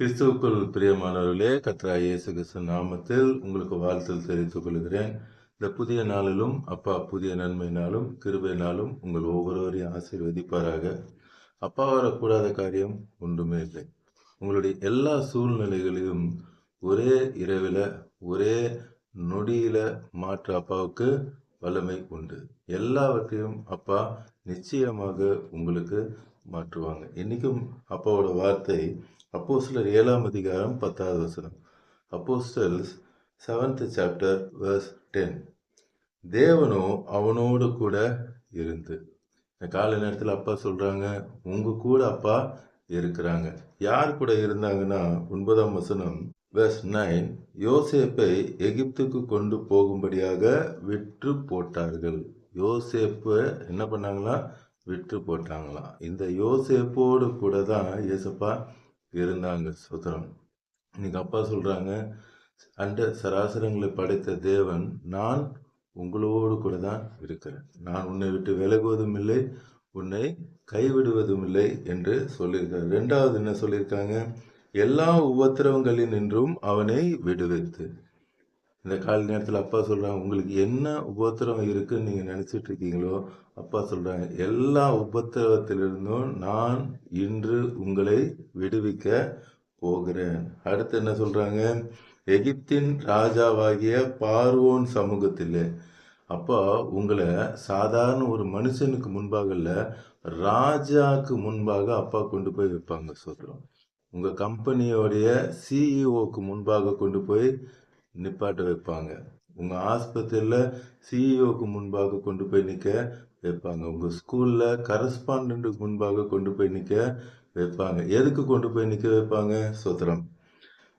கிறிஸ்துவுக்குள் பிரியமானவர்களே கர்த்தராகிய இயேசு கிறிஸ்து நாமத்தில் உங்களுக்கு வாழ்த்தல் தெரிவித்துக் கொள்கிறேன். இந்த புதிய நாளிலும் அப்பா புதிய நன்மையினாலும் கிருபையினாலும் உங்கள் ஒவ்வொருவரையும் ஆசீர்வதிப்பாராக. அப்பா வரக்கூடாத காரியம் ஒன்றுமே இல்லை. உங்களுடைய எல்லா சூழ்நிலைகளையும் ஒரே இரவில் ஒரே நொடியில மாற்ற அப்பாவுக்கு வல்லமை உண்டு. எல்லாவற்றையும் அப்பா நிச்சயமாக உங்களுக்கு மாற்றுவாங்க. இன்னைக்கும் அப்பாவோட வார்த்தை அப்போஸ்தலர் ஏழாம் அதிகாரம் பத்தாவது வசனம். Apostles seventh chapter verse ten தேவனோ அவனோடு கூட இருந்து. இந்த காலை நேரத்தில் அப்பா சொல்கிறாங்க உங்க கூட அப்பா இருக்கிறாங்க. யார் கூட இருந்தாங்கன்னா ஒன்பதாம் வசனம் வெர்ஸ் நைன் யோசேப்பை எகிப்துக்கு கொண்டு போகும்படியாக விற்று போட்டார்கள். யோசேப்பை என்ன பண்ணாங்களா? விற்று போட்டாங்களாம். இந்த யோசேப்போடு கூட தான் ஏசப்பா இருந்தாங்க சுதரம் இன்னைக்கு அப்பா சொல்கிறாங்க அண்ட சராசரங்களை படைத்த தேவன் நான் உங்களோடு கூட தான் இருக்கிறேன். நான் உன்னை விட்டு விலகுவதும் இல்லை உன்னை கைவிடுவதும் இல்லை என்று சொல்லியிருக்காரு. ரெண்டாவது என்ன சொல்லியிருக்காங்க? எல்லா உபத்திரவங்களின் நின்றும் அவனை விடுவித்து. இந்த கால நேரத்தில் அப்பா சொல்கிறாங்க உங்களுக்கு என்ன உபத்திரவம் இருக்குன்னு நீங்கள் நினச்சிட்டு இருக்கீங்களோ அப்பா சொல்கிறாங்க எல்லா உபத்திரவத்திலிருந்தும் நான் இன்று உங்களை விடுவிக்க போகிறேன். அடுத்து என்ன சொல்கிறாங்க எகிப்தின் ராஜாவாகிய பார்வோன் சமூகத்திலே. அப்போ உங்களை சாதாரண ஒரு மனுஷனுக்கு முன்பாக இல்லை ராஜாவுக்கு முன்பாக அப்பா கொண்டு போய் வைப்பாங்க சொல்கிறோம் உங்கள் கம்பெனியோடைய சிஇஓக்கு முன்பாக கொண்டு போய் நிப்பாட்ட வைப்பாங்க. உங்கள் ஆஸ்பத்திரியில் சிஇஓக்கு முன்பாக கொண்டு போய் நிற்க வைப்பாங்க. உங்கள் ஸ்கூலில் கரஸ்பாண்டன்ட்டுக்கு முன்பாக கொண்டு போய் நிற்க வைப்பாங்க. எதுக்கு கொண்டு போய் நிற்க வைப்பாங்க? சோத்திரம்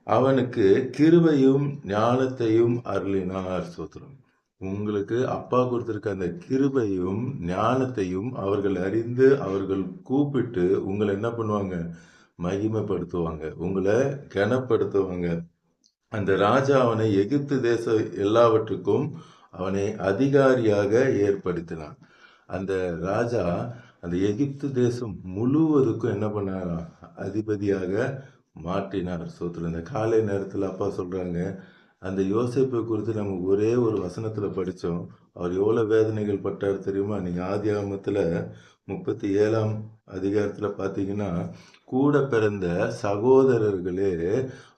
அவனுக்கு கிருபையும் ஞானத்தையும் அருளினார் சோத்திரம் உங்களுக்கு அப்பா கொடுத்துருக்க அந்த கிருபையும் ஞானத்தையும் அவர்கள் அறிந்து அவர்கள் கூப்பிட்டு உங்களை என்ன பண்ணுவாங்க? மகிமைப்படுத்துவாங்க. உங்களை கனப்படுத்துவாங்க. அந்த ராஜா அவனை எகிப்து தேச எல்லாவற்றுக்கும் அவனை அதிகாரியாக ஏற்படுத்தினான். அந்த ராஜா அந்த எகிப்து தேசம் முழுவதுக்கும் என்ன பண்ணாராம் அதிபதியாக மாற்றினார். சோத்துல இந்த காலை நேரத்தில் அப்பா சொல்கிறாங்க அந்த யோசிப்பை குறித்து நம்ம ஒரே ஒரு வசனத்தில் படித்தோம் அவர் எவ்வளோ வேதனைகள் பட்டார் தெரியுமா? நீங்கள் ஆதி ஆமத்தில் முப்பத்தி ஏழாம் அதிகாரத்தில் பார்த்தீங்கன்னா கூட பிறந்த சகோதரர்களே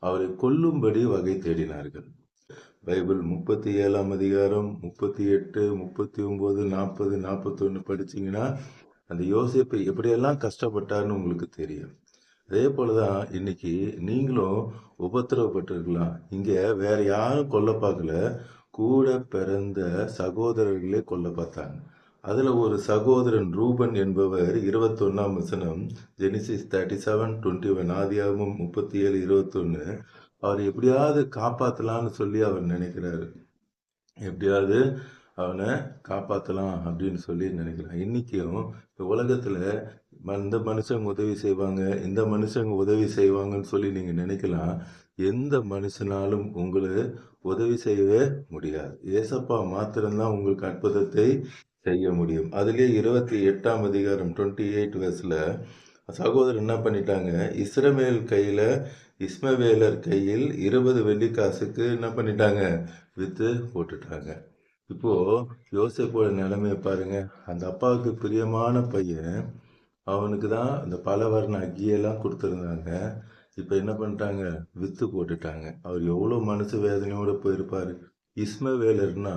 அவரை கொல்லும்படி வகை தேடினார்கள். பைபிள் முப்பத்தி ஏழாம் அதிகாரம் முப்பத்தி எட்டு முப்பத்தி ஒம்பது நாற்பது நாற்பத்தொன்னு படிச்சீங்கன்னா அந்த யோசிப்பை எப்படியெல்லாம் கஷ்டப்பட்டார்னு உங்களுக்கு தெரியும். அதே போலதான் இன்னைக்கு நீங்களும் உபத்திரவப்பட்டிருக்கலாம். இங்கே வேற யாரும் கொல்ல பார்க்கல. கூட பிறந்த சகோதரர்களே கொல்ல பார்த்தாங்க. அதில் ஒரு சகோதரன் ரூபன் என்பவர் இருபத்தொன்னாம் வசனம் Genesis thirty seven twenty one ஆதியாகமும் முப்பத்தி ஏழு இருபத்தொன்னு. அவர் எப்படியாவது காப்பாற்றலான்னு சொல்லி அவர் நினைக்கிறாரு. எப்படியாவது அவனை காப்பாற்றலாம் அப்படின்னு சொல்லி நினைக்கிறான் இன்றைக்கும் உலகத்தில் உலகத்துல இந்த மனுஷங்க உதவி செய்வாங்க இந்த மனுஷங்க உதவி செய்வாங்கன்னு சொல்லி நீங்கள் நினைக்கலாம். எந்த மனுஷனாலும் உங்களை உதவி செய்யவே முடியாது. ஏசப்பா மாத்திரம்தான் உங்களுக்கு அற்புதத்தை செய்ய முடியும். அதுலேயே இருபத்தி எட்டாம் அதிகாரம் டுவெண்ட்டி எயிட் வயசில் சகோதரர் என்ன பண்ணிட்டாங்க? இஸ்ரமேல் கையில் இஸ்மவேலர் கையில் இருபது வெள்ளிக்காசுக்கு என்ன பண்ணிட்டாங்க? விற்று போட்டுட்டாங்க. இப்போது யோசிப்போட நிலைமையை பாருங்கள் அந்த அப்பாவுக்கு பிரியமான பையன் அவனுக்கு தான் அந்த பல வர்ண அக்கியெல்லாம் கொடுத்துருந்தாங்க. இப்போ என்ன பண்ணிட்டாங்க? விற்று போட்டுட்டாங்க. அவர் எவ்வளோ மனசு வேதனையோடு போயிருப்பார். இஸ்மவேலர்னா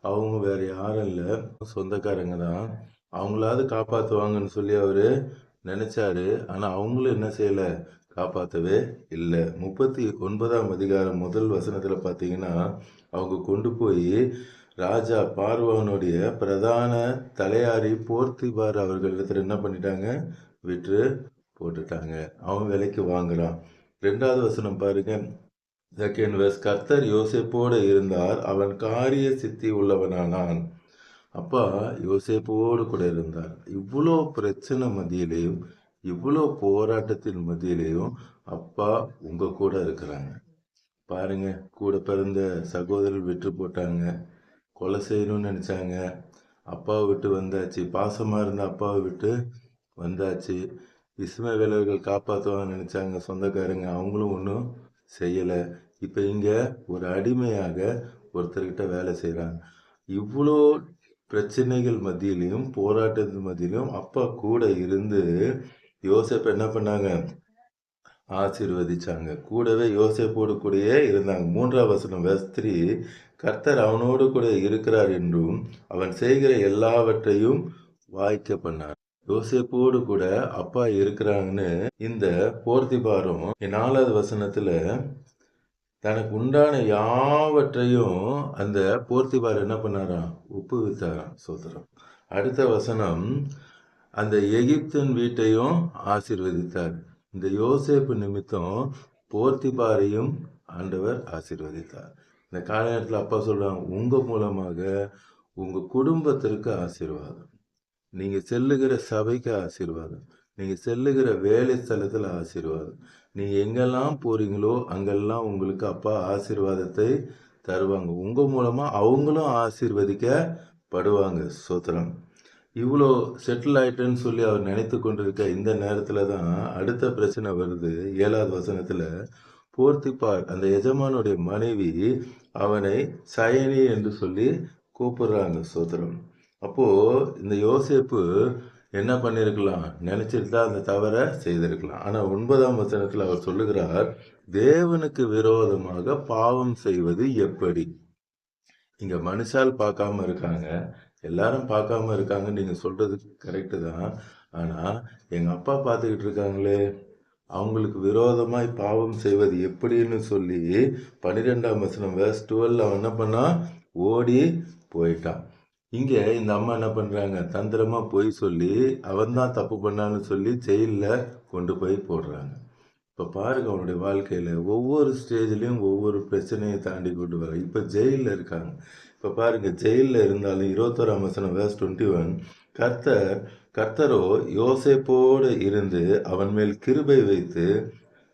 அவங்க வேற யாரும் இல்லை. சொந்தக்காரங்க தான். அவங்களாவது காப்பாற்றுவாங்கன்னு சொல்லி அவர் நினச்சாரு. ஆனால் அவங்களும் என்ன செய்யலை? காப்பாற்றவே இல்லை. முப்பத்தி ஒன்பதாம் அதிகாரம் முதல் வசனத்தில் பார்த்தீங்கன்னா அவங்க கொண்டு போய் ராஜா பார்வனுடைய பிரதான தலையாரி போர்த்திபார் அவர்களிடத்தில் என்ன பண்ணிட்டாங்க? விற்று போட்டுட்டாங்க. அவன் விலைக்கு வாங்குறான். ரெண்டாவது வசனம் பாருங்க. செகண்ட் வெஸ் கர்த்தர் யோசேப்போடு இருந்தார். அவன் காரிய சித்தி உள்ளவனானான் அப்பா யோசேப்போடு கூட இருந்தார். இவ்வளோ பிரச்சனை மத்தியிலையும் இவ்வளோ போராட்டத்தின் மத்தியிலையும் அப்பா உங்க கூட இருக்கிறாங்க. பாருங்க கூட பிறந்த சகோதரர் விட்டு போட்டாங்க. கொலை செய்யணும்னு நினச்சாங்க. அப்பாவை விட்டு வந்தாச்சு. பாசமாக இருந்த அப்பாவை விட்டு வந்தாச்சு. இஸ்மவேலர்கள் காப்பாற்றுவாங்கன்னு நினச்சாங்க. சொந்தக்காரங்க அவங்களும் ஒன்றும் செய்யலை. இப்போ இங்கே ஒரு அடிமையாக ஒருத்தர்கிட்ட வேலை செய்கிறாங்க இவ்வளோ பிரச்சனைகள் மத்தியிலையும் போராட்டத்து மத்தியிலையும் அப்பா கூட இருந்து யோசேப்பு என்ன பண்ணாங்க? ஆசீர்வதிச்சாங்க. கூடவே யோசேப்போடு கூடயே இருந்தாங்க. மூன்றாம் வசனம் வஸ்திரி கர்த்தர் அவனோடு கூட இருக்கிறார் என்றும் அவன் செய்கிற எல்லாவற்றையும் வாய்க்க பண்ணார். யோசேப்போடு கூட அப்பா இருக்கிறாங்கன்னு இந்த போர்த்திபாரும் நாலாவது வசனத்துல தனக்கு உண்டான யாவற்றையும் அந்த போர்த்திபார் என்ன பண்ணாராம்? உப்பு வித்தாராம் சோதரம். அடுத்த வசனம் அந்த எகிப்தின் வீட்டையும் ஆசிர்வதித்தார். இந்த யோசேப்பு நிமித்தம் போர்த்திபாரையும் ஆண்டவர் ஆசிர்வதித்தார். இந்த கால நேரத்தில் அப்பா சொல்கிறாங்க உங்கள் மூலமாக உங்கள் குடும்பத்திற்கு ஆசீர்வாதம். நீங்கள் செல்லுகிற சபைக்கு ஆசீர்வாதம். நீங்கள் செல்லுகிற வேலை ஸ்தலத்தில் ஆசீர்வாதம். நீங்கள் எங்கெல்லாம் போகிறீங்களோ அங்கெல்லாம் உங்களுக்கு அப்பா ஆசீர்வாதத்தை தருவாங்க. உங்கள் மூலமாக அவங்களும் ஆசீர்வதிக்கப்படுவாங்க. சோத்திரம். இவ்வளோ செட்டில் ஆயிட்டேன்னு சொல்லி அவர் நினைத்து கொண்டிருக்க இந்த நேரத்தில் தான் அடுத்த பிரச்சனை வருது. ஏழாவது வசனத்தில் போர்த்திப்பார் அந்த எஜமானுடைய மனைவி அவனை சயனி என்று சொல்லி கூப்பிடுறாங்க. சோத்திரம். அப்போது இந்த யோசேப்பு என்ன பண்ணியிருக்கலாம் நினச்சிருந்தா தான் அந்த தவறை செய்திருக்கலாம். ஆனால் ஒன்பதாம் வசனத்தில் அவர் சொல்லுகிறார் தேவனுக்கு விரோதமாக பாவம் செய்வது எப்படி? இங்கே மனுஷால் பார்க்காம இருக்காங்க. எல்லாரும் பார்க்காம இருக்காங்க. நீங்கள் சொல்கிறது கரெக்டு தான். ஆனால் எங்கள் அப்பா பார்த்துக்கிட்டு இருக்காங்களே அவங்களுக்கு விரோதமாய் பாவம் செய்வது எப்படின்னு சொல்லி பன்னிரெண்டாம் வசனம் வேர்ஸ் டுவெல் அவன் என்ன பண்ணா ஓடி போயிட்டான். இங்கே இந்த அம்மா என்ன பண்ணுறாங்க தந்திரமாக போய் சொல்லி அவன் தான் தப்பு பண்ணான்னு சொல்லி ஜெயிலில் கொண்டு போய் போடுறாங்க. இப்போ பாருங்க அவனுடைய வாழ்க்கையில் ஒவ்வொரு ஸ்டேஜ்லேயும் ஒவ்வொரு பிரச்சனையை தாண்டி கொண்டு வர இப்போ ஜெயிலில் இருக்காங்க. இப்போ பாருங்க ஜெயிலில் இருந்தாலும் இருபத்தோராம் வசனம் வேர்ஸ் டுவெண்ட்டி ஒன் கர்த்தர் கர்த்தரோ யோசேப்போடு இருந்து அவன் மேல் கிருபை வைத்து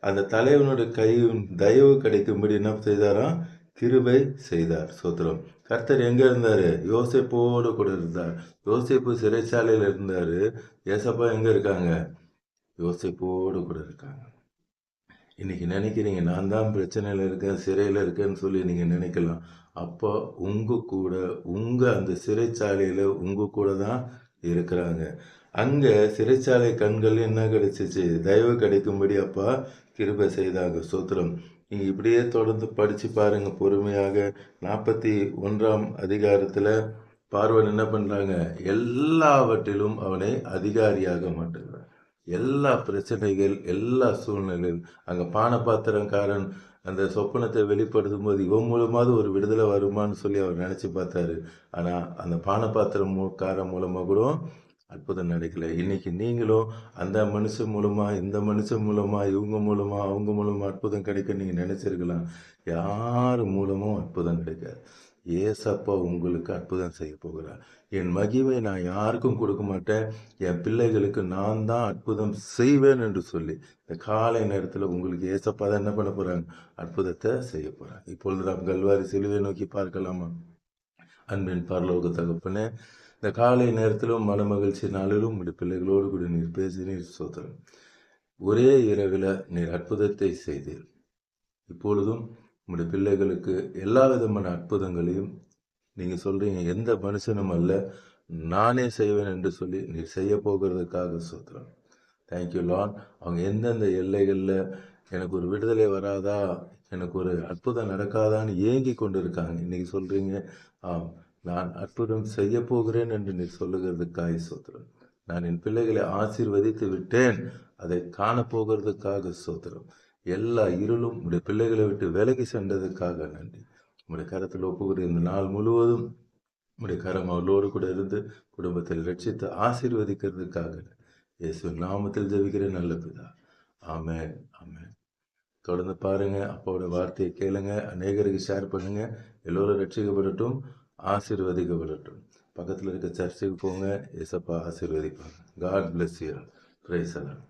அந்த தலைவனுடைய கையும் தயவு கிடைக்கும்படி என்ன செய்தாராம்? கிருபை செய்தார். சோத்திரம். கர்த்தர் எங்கே இருந்தார்? யோசிப்போடு கூட இருந்தார் யோசிப்பு சிறைச்சாலையில் இருந்தார். ஏசப்பா எங்கே இருக்காங்க? யோசிப்போடு கூட இருக்காங்க. இன்னைக்கு நினைக்கிறீங்க நான் தான் பிரச்சனையில் இருக்கேன் சிறையில் இருக்கேன்னு சொல்லி நீங்கள் நினைக்கலாம். அப்போ உங்கள் கூட உங்கள் அந்த சிறைச்சாலையில் உங்கள் கூட தான் இருக்கிறாங்க. அங்கே சிறைச்சாலை கண்கள் என்ன கிடைச்சிச்சு? தயவு கிடைக்கும்படி அப்பா கிருபை செய்தாங்க சோத்திரம் நீங்கள் இப்படியே தொடர்ந்து படித்து பாருங்கள் பொறுமையாக. நாற்பத்தி ஒன்றாம் அதிகாரத்தில் பார்வன் என்ன பண்ணுறாங்க எல்லாவற்றிலும் அவனை அதிகாரியாக மாட்டுகிறான் எல்லா பிரச்சனைகள் எல்லா சூழ்நிலைகள் அங்கே பானபாத்திரக்காரன் அந்த சொப்பனத்தை வெளிப்படுத்தும் போது இவன் மூலமாவது ஒரு விடுதலை வருமானு சொல்லி அவர் நினச்சி பார்த்தாரு. ஆனால் அந்த பானபாத்திரம் காரன் மூலமாக கூட அற்புதம் நடக்கல இன்னைக்கு நீங்களும் அந்த மனுஷன் மூலமா இந்த மனுஷன் மூலமா இவங்க மூலமா அவங்க மூலமா அற்புதம் கிடைக்க நீங்க நினைச்சிருக்கலாம் யார் மூலமும் அற்புதம் கிடைக்காது. ஏசப்பா உங்களுக்கு அற்புதம் செய்ய போகிறார். என் மகிமை நான் யாருக்கும் கொடுக்க மாட்டேன். என் பிள்ளைகளுக்கு நான் தான் அற்புதம் செய்வேன் என்று சொல்லி இந்த காலை நேரத்தில் உங்களுக்கு ஏசப்பா தான் என்ன பண்ண போறாங்க? அற்புதத்தை செய்ய போறாங்க. இப்பொழுது நாம் கல்வாரி சிலுவை நோக்கி பார்க்கலாமா? அன்பின் பரலோக தகப்பனே இந்த காலை நேரத்திலும் மன மகிழ்ச்சி நாளிலும் உங்களுடைய பிள்ளைகளோடு கூட நீர் பேசி நீர் சோதரம் ஒரே இரவில் நீர் அற்புதத்தை செய்தீர். இப்பொழுதும் உங்களுடைய பிள்ளைகளுக்கு எல்லா விதமான அற்புதங்களையும் நீங்கள் சொல்கிறீங்க எந்த மனுஷனும் அல்ல நானே செய்வேன் என்று சொல்லி நீர் செய்ய போகிறதுக்காக சோத்திரம் தேங்க்யூ லான் அவங்க எந்தெந்த எல்லைகளில் எனக்கு ஒரு விடுதலை வராதா எனக்கு ஒரு அற்புதம் நடக்காதான்னு ஏங்கி கொண்டு இருக்காங்க. இன்னைக்கு சொல்கிறீங்க ஆம் நான் அற்புதம் செய்ய போகிறேன் என்று நீ சொல்லுகிறதுக்காக சோத்திரம். நான் என் பிள்ளைகளை ஆசீர்வதித்து விட்டேன் அதை காணப்போகிறதுக்காக சோத்திரம். எல்லா இருளும் உடைய பிள்ளைகளை விட்டு விலகி சென்றதுக்காக நன்றி. உங்களுடைய கரத்தில் ஒப்புகிற இந்த நாள் முழுவதும் உடைய கரம் அவளோடு கூட இருந்து குடும்பத்தில் ரட்சித்து ஆசீர்வதிக்கிறதுக்காக இயேசு நாமத்தில் ஜெபிக்கிற நல்ல பிதா. ஆமே ஆமே தொடர்ந்து பாருங்கள் அப்பாவோட வார்த்தையை கேளுங்க அநேகருக்கு ஷேர் பண்ணுங்கள் எல்லோரும் ரட்சிக்கப்படட்டும். ஆசீர்வதிக்கப்படட்டும் பக்கத்தில் இருக்க சர்ச்சுக்கு போங்க. எசப்பா ஆசீர்வதிப்பாங்க காட் பிளஸ் யூ பிரைஸ் எல்லாம்